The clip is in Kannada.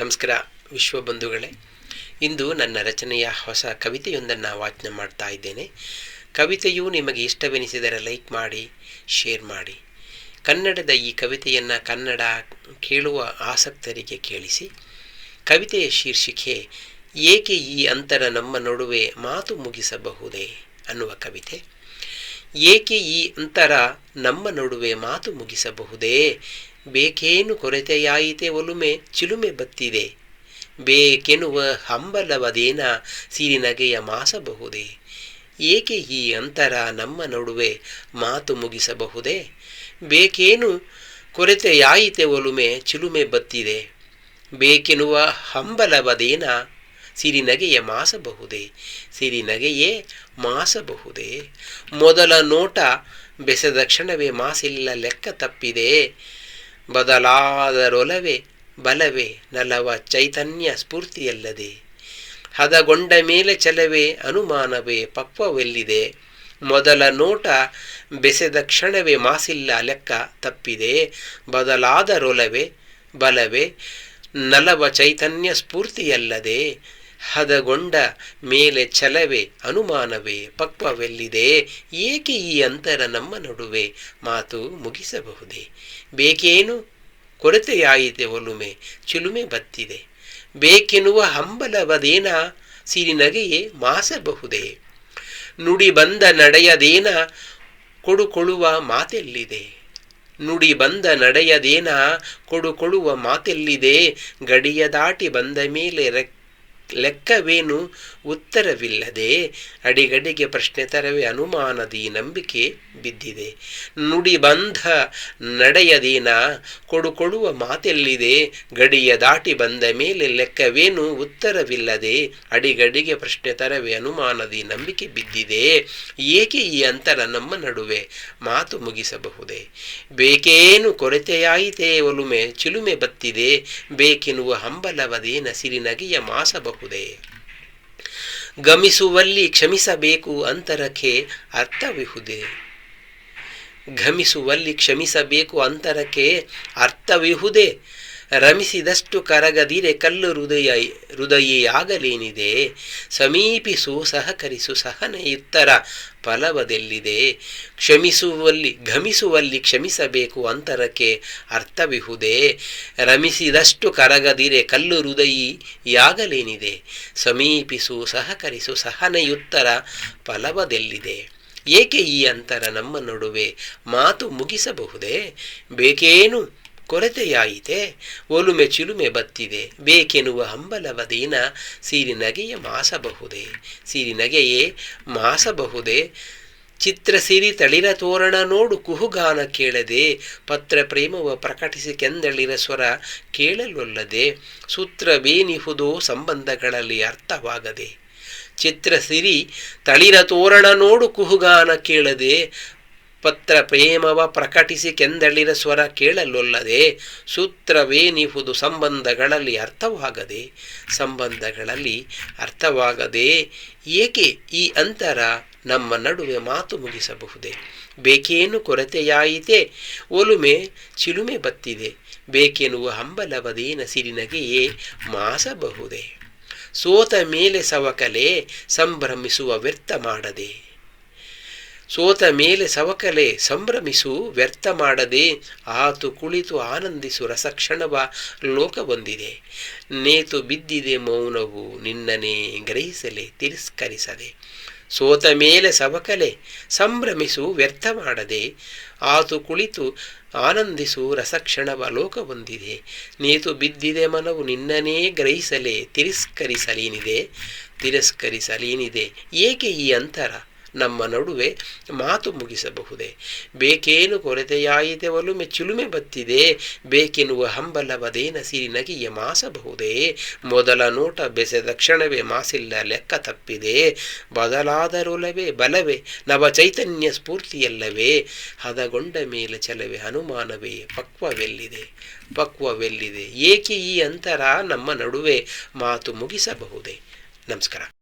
ನಮಸ್ಕಾರ ವಿಶ್ವಬಂಧುಗಳೇ ಇಂದು ನನ್ನ ರಚನೆಯ ಹೊಸ ಕವಿತೆಯೊಂದನ್ನು ವಾಚನ ಮಾಡ್ತಾ ಇದ್ದೇನೆ. ಕವಿತೆಯು ನಿಮಗೆ ಇಷ್ಟವೆನಿಸಿದರೆ ಲೈಕ್ ಮಾಡಿ, ಶೇರ್ ಮಾಡಿ. ಕನ್ನಡದ ಈ ಕವಿತೆಯನ್ನು ಕನ್ನಡ ಕೇಳುವ ಆಸಕ್ತರಿಗೆ ಕೇಳಿಸಿ. ಕವಿತೆಯ ಶೀರ್ಷಿಕೆ, ಏಕೆ ಈ ಅಂತರ ನಮ್ಮ ನಡುವೆ ಮಾತು ಮುಗಿಸಬಹುದೇ ಅನ್ನುವ ಕವಿತೆ. ಏಕೆ ಈ ಅಂತರ ನಮ್ಮ ನಡುವೆ ಮಾತು ಮುಗಿಸಬಹುದೇ ಬೇಕೇನು ಕೊರತೆಯಾಯಿತೆ ಒಲುಮೆ ಚಿಲುಮೆ ಬತ್ತಿದೆ. ಬೇಕೆನ್ನುವ ಹಂಬಲವದೇನ ಸಿರಿನಗೆಯ ಮಾಸಬಹುದೇ? ಏಕೆ ಈ ಅಂತರ ನಮ್ಮ ನಡುವೆ ಮಾತು ಮುಗಿಸಬಹುದೇ? ಬೇಕೇನು ಕೊರತೆಯಾಯಿತೆ ಒಲುಮೆ ಚಿಲುಮೆ ಬತ್ತಿದೆ? ಬೇಕೆನ್ನುವ ಹಂಬಲವದೇನ ಸಿರಿನಗೆಯ ಮಾಸಬಹುದೇ? ಸಿರಿನಗೆಯೇ ಮಾಸಬಹುದೇ? ಮೊದಲ ನೋಟ ಬೆಸೆದ ಕ್ಷಣವೇ ಮಾಸಿಲ್ಲ ಲೆಕ್ಕ ತಪ್ಪಿದೆ. ಬದಲಾದರೊಲವೇ, ಬಲವೇ, ನಲವ ಚೈತನ್ಯ ಸ್ಫೂರ್ತಿಯಲ್ಲದೆ. ಹದಗೊಂಡ ಮೇಲೆ ಚಲವೇ, ಅನುಮಾನವೇ, ಪಕ್ವವೆಲ್ಲಿದೆ. ಮೊದಲ ನೋಟ ಬೆಸೆದ ಕ್ಷಣವೇ, ಮಾಸಿಲ್ಲ ಲೆಕ್ಕ ತಪ್ಪಿದೆ. ಬದಲಾದರೊಲವೇ, ಬಲವೇ, ನಲವ ಚೈತನ್ಯ ಸ್ಫೂರ್ತಿಯಲ್ಲದೆ. ಹದಗೊಂಡ ಮೇಲೆ ಛಲವೇ, ಅನುಮಾನವೇ, ಪಕ್ವವೆಲ್ಲಿದೆ? ಏಕೆ ಈ ಅಂತರ ನಮ್ಮ ನಡುವೆ? ಮಾತು ಮುಗಿಸಬಹುದೇ? ಬೇಕೇನು? ಕೊರತೆಯಾಯಿತೆ ಒಲುಮೆ, ಚಿಲುಮೆ ಬತ್ತಿದೆ. ಬೇಕೆನ್ನುವ ಹಂಬಲವದೇನ? ಸಿರಿನಗೆಯೇ ಮಾಸಬಹುದೇ? ನುಡಿ ಬಂದ ನಡೆಯದೇನ? ಕೊಡುಕೊಳ್ಳುವ ಮಾತೆಲ್ಲಿದೆ? ನುಡಿ ಬಂದ ನಡೆಯದೇನ? ಕೊಡುಕೊಳ್ಳುವ ಮಾತೆಲ್ಲಿದೆ? ಗಡಿಯ ದಾಟಿ ಬಂದ ಮೇಲೆ ರೆಕ್ ಲೆಕ್ಕವೇನು ಉತ್ತರವಿಲ್ಲದೆ ಅಡಿಗಡಿಗೆ ಪ್ರಶ್ನೆ ತರವೇ ಅನುಮಾನದಿ ನಂಬಿಕೆ ಬಿದ್ದಿದೆ. ನುಡಿ ಬಂಧ ನಡೆಯದೇನ ಕೊಡುವ ಮಾತೆಲ್ಲಿದೆ. ಗಡಿಯ ದಾಟಿ ಬಂದ ಮೇಲೆ ಲೆಕ್ಕವೇನು ಉತ್ತರವಿಲ್ಲದೆ ಅಡಿಗಡಿಗೆ ಪ್ರಶ್ನೆ ತರವೇ ಅನುಮಾನದಿ ನಂಬಿಕೆ ಬಿದ್ದಿದೆ. ಏಕೆ ಈ ಅಂತರ ನಮ್ಮ ನಡುವೆ? ಮಾತು ಮುಗಿಸಬಹುದೇ? ಬೇಕೇನು ಕೊರತೆಯಾಯಿತೇ ಒಲುಮೆ, ಚಿಲುಮೆ ಬತ್ತಿದೆ. ಬೇಕೆನ್ನುವ ಹಂಬಲವದೇನ ಸಿರಿನಗೆಯ ಮಾಸಬಹುದೇ ಗಮಿಸುವಲ್ಲಿ ಕ್ಷಮಿಸಬೇಕು ಅಂತರಕ್ಕೆ ಅರ್ಥವಿಹುದೇ? ಗಮಿಸುವಲ್ಲಿ ಕ್ಷಮಿಸಬೇಕು ಅಂತರಕ್ಕೆ ಅರ್ಥವಿಹುದೇ? ರಮಿಸಿದಷ್ಟು ಕರಗದಿರೆ ಕಲ್ಲು ಹೃದಯ ಹೃದಯಿಯಾಗಲೇನಿದೆ? ಸಮೀಪಿಸು, ಸಹಕರಿಸು, ಸಹನೆಯುತ್ತರ ಫಲವದೆಲ್ಲಿದೆ? ಕ್ಷಮಿಸುವಲ್ಲಿ ಘಮಿಸುವಲ್ಲಿ ಕ್ಷಮಿಸಬೇಕು ಅಂತರಕ್ಕೆ ಅರ್ಥವಿಹುದೇ? ರಮಿಸಿದಷ್ಟು ಕರಗದಿರೆ ಕಲ್ಲು ಹೃದಯಿಯಾಗಲೇನಿದೆ? ಸಮೀಪಿಸು, ಸಹಕರಿಸು, ಸಹನೆಯುತ್ತರ ಫಲವದೆಲ್ಲಿದೆ? ಏಕೆ ಈ ಅಂತರ ನಮ್ಮ ನಡುವೆ ಮಾತು ಮುಗಿಸಬಹುದೇ? ಬೇಕೇನು? ಕೊರತೆಯಾಯಿತೆ, ಒಲುಮೆ ಚಿಲುಮೆ ಬತ್ತಿದೆ. ಬೇಕೆನ್ನುವ ಹಂಬಲವದೇನ ಸಿರಿನಗೆಯ ಮಾಸಬಹುದೇ? ಸಿರಿನಗೆಯೇ ಮಾಸಬಹುದೇ? ಚಿತ್ರಸಿರಿ ತಳಿರ ತೋರಣ ನೋಡು ಕುಹುಗಾನ ಕೇಳದೆ ಪತ್ರ ಪ್ರೇಮವ ಪ್ರಕಟಿಸಿ ಕೆಂದಳಿರ ಸ್ವರ ಕೇಳಲೊಲ್ಲದೆ, ಸೂತ್ರವೇನಿಹುದೋ ಸಂಬಂಧಗಳಲ್ಲಿ ಅರ್ಥವಾಗದೆ. ಚಿತ್ರಸಿರಿ ತಳಿರ ತೋರಣ ನೋಡು ಕುಹುಗಾನ ಕೇಳದೆ ಪತ್ರ ಪ್ರೇಮವ ಪ್ರಕಟಿಸಿ ಕೆಂದಳಿರ ಸ್ವರ ಕೇಳಲೊಲ್ಲದೆ ಸೂತ್ರವೇನಿಹುದು ಸಂಬಂಧಗಳಲ್ಲಿ ಅರ್ಥವಾಗದೆ ಸಂಬಂಧಗಳಲ್ಲಿ ಅರ್ಥವಾಗದೆ ಏಕೆ ಈ ಅಂತರ ನಮ್ಮ ನಡುವೆ ಮಾತು ಮುಗಿಸಬಹುದೇ? ಬೇಕೇನು ಕೊರತೆಯಾಯಿತೆ? ಒಲುಮೆ ಚಿಲುಮೆ ಬತ್ತಿದೆ. ಬೇಕೆನ್ನುವ ಹಂಬಲವದೇನ ಸಿರಿನಗೆಯೇ ಮಾಸಬಹುದೇ? ಸೋತ ಮೇಲೆ ಸವಕಲೆ ಸಂಭ್ರಮಿಸುವ ವ್ಯರ್ಥ ಮಾಡದೆ ಸೋತ ಮೇಲೆ ಸವಕಲೆ ಸಂಭ್ರಮಿಸು, ವ್ಯರ್ಥ ಮಾಡದೆ ಆತು ಕುಳಿತು ಆನಂದಿಸು, ರಸಕ್ಷಣವ ಲೋಕ ಬಂದಿದೆ ನೇತು ಬಿದ್ದಿದೆ ಮೌನವು ನಿನ್ನನೇ ಗ್ರಹಿಸಲೆ, ತಿರಸ್ಕರಿಸದೆ. ಸೋತ ಮೇಲೆ ಸವಕಲೆ ಸಂಭ್ರಮಿಸು, ವ್ಯರ್ಥ ಮಾಡದೆ ಆತು ಕುಳಿತು ಆನಂದಿಸು, ರಸಕ್ಷಣವ ಲೋಕ ಬಂದಿದೆ ನೇತು ಬಿದ್ದಿದೆ ಮನವು ನಿನ್ನನೇ ಗ್ರಹಿಸಲೆ, ತಿರಸ್ಕರಿಸಲೇನಿದೆ ತಿರಸ್ಕರಿಸಲೇನಿದೆ. ಏಕೆ ಈ ಅಂತರ? ನಮ್ಮ ನಡುವೆ ಮಾತು ಮುಗಿಸಬಹುದೇ? ಬೇಕೇನು ಕೊರತೆಯಾಯಿತೆ ಒಲುಮೆ ಚಿಲುಮೆ ಬತ್ತಿದೆ? ಬೇಕೆನ್ನುವ ಹಂಬಲವದೇನ ಸಿರಿನಗಿಯ ಮಾಸಬಹುದೇ? ಮೊದಲ ನೋಟ ಬೆಸೆದ ಕ್ಷಣವೇ ಮಾಸಿಲ್ಲ ಲೆಕ್ಕ ತಪ್ಪಿದೆ. ಬದಲಾದರೊಲವೇ, ಬಲವೇ, ನವ ಚೈತನ್ಯ ಸ್ಫೂರ್ತಿಯಲ್ಲವೇ? ಹದಗೊಂಡ ಮೇಲೆ ಚಲವೇ ಹನುಮಾನವೇ, ಪಕ್ವವೆಲ್ಲಿದೆ? ಪಕ್ವವೆಲ್ಲಿದೆ? ಏಕೆ ಈ ಅಂತರ ನಮ್ಮ ನಡುವೆ ಮಾತು ಮುಗಿಸಬಹುದೇ? ನಮಸ್ಕಾರ.